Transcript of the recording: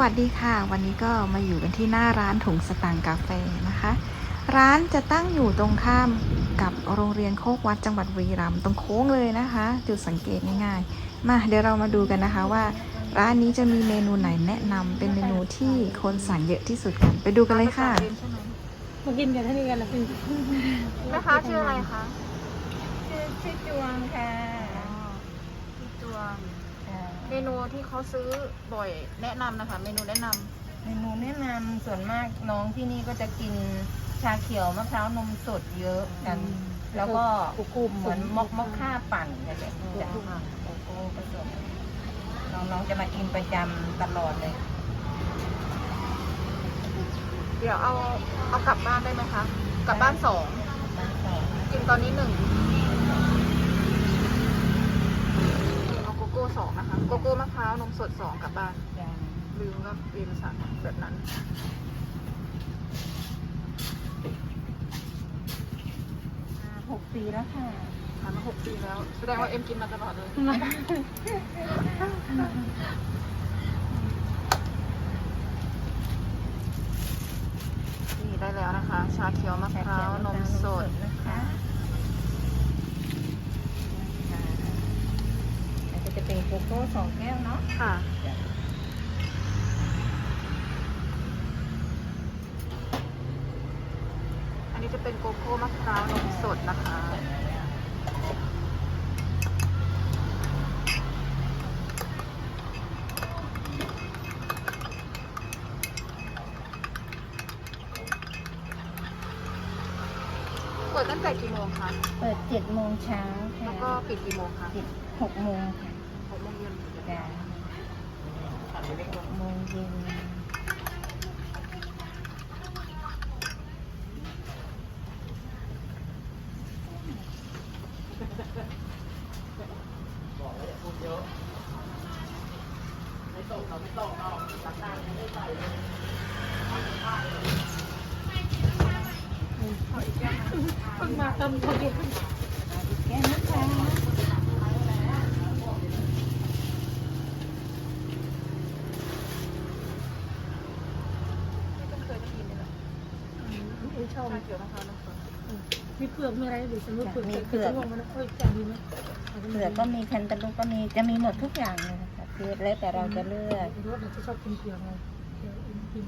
วัสดีค่ะ วันนี้ก็มาอยู่กันที่หน้าร้านถุงสตางค์กาแฟนะคะ ร้านจะตั้งอยู่ตรงข้ามกับโรงเรียนโคกวัดจังหวัดบุรีรัมย์ตรงโค้งเลยนะคะ จุดสังเกตง่ายๆ มาเดี๋ยวเรามาดูกันนะคะว่า ร้านนี้จะมีเมนูไหนแนะนำเป็นเมนูที่คนสั่งเยอะที่สุดกันไปดูกันเลยค่ะมากินกันที่นี่กันละพี่แม่ค้าชื่ออะไรคะชื่อชื่อจวงค่ะพี่จวงเมนูที่เขาซื้อบ่อยแนะนำนะคะ เมนูแนะนำเมนูแนะนำส่วนมากน้องที่นี่ก็จะกินชาเขียวมะพร้าวนมสดเยอะกัน แล้วก็กลุ่มเหมือนมอกมอกค่าปั่นอะไรแบบนี้จ้ะโกโก้ผสมน้องๆจะมากินประจำตลอดเลย เดี๋ยวเอาเอากลับบ้านได้ไหมคะ กลับบ้านสองบ้านสองกินตอนนี้หนึ่งเอาโกโก้ สองนะคะ โกโก้มะพร้าวนมสดสองกลับบ้านจ้ะลืมก็ลืมสั่งแบบนั้นหกปีแล้วค่ะผ่านมาหกปีแล้ว แสดงว่าเอ็มกินมาตลอดเลย นี่ได้แล้วนะคะ ชาเขียวมะพร้าวนมสดนะคะแล้ว ก็จะเป็นโกโก้สองแก้วเนาะค่ะ อันนี้จะเป็นโกโก้มะพร้าวนมสดนะคะ เปิดตั้งแต่กี่โมงคะ เปิดเจ็ดโมงเช้าค่ะแล้วก็ปิดกี่โมงคะ ปิดหกโมงค่ะหกโมงเย็น จ้ะหกโมงเย็นเพิ่งมาเติมพอดีแก้วนะคะ ไม่เคยได้ยินเลยนะ ไม่ชอบชาเขียวมะพร้าวนมสดมีเปลือกมีอะไรหรือฉันว่าเปลือกมีเปลือกจะงงมันเอ้ยจานดีไหมเปลือกก็มีแคนตาลูปก็มีจะมีหมดทุกอย่างเลยนะคะคือแล้วแต่เราจะเลือกรสเราจะชอบกินเปลือกไงเปลือกกิน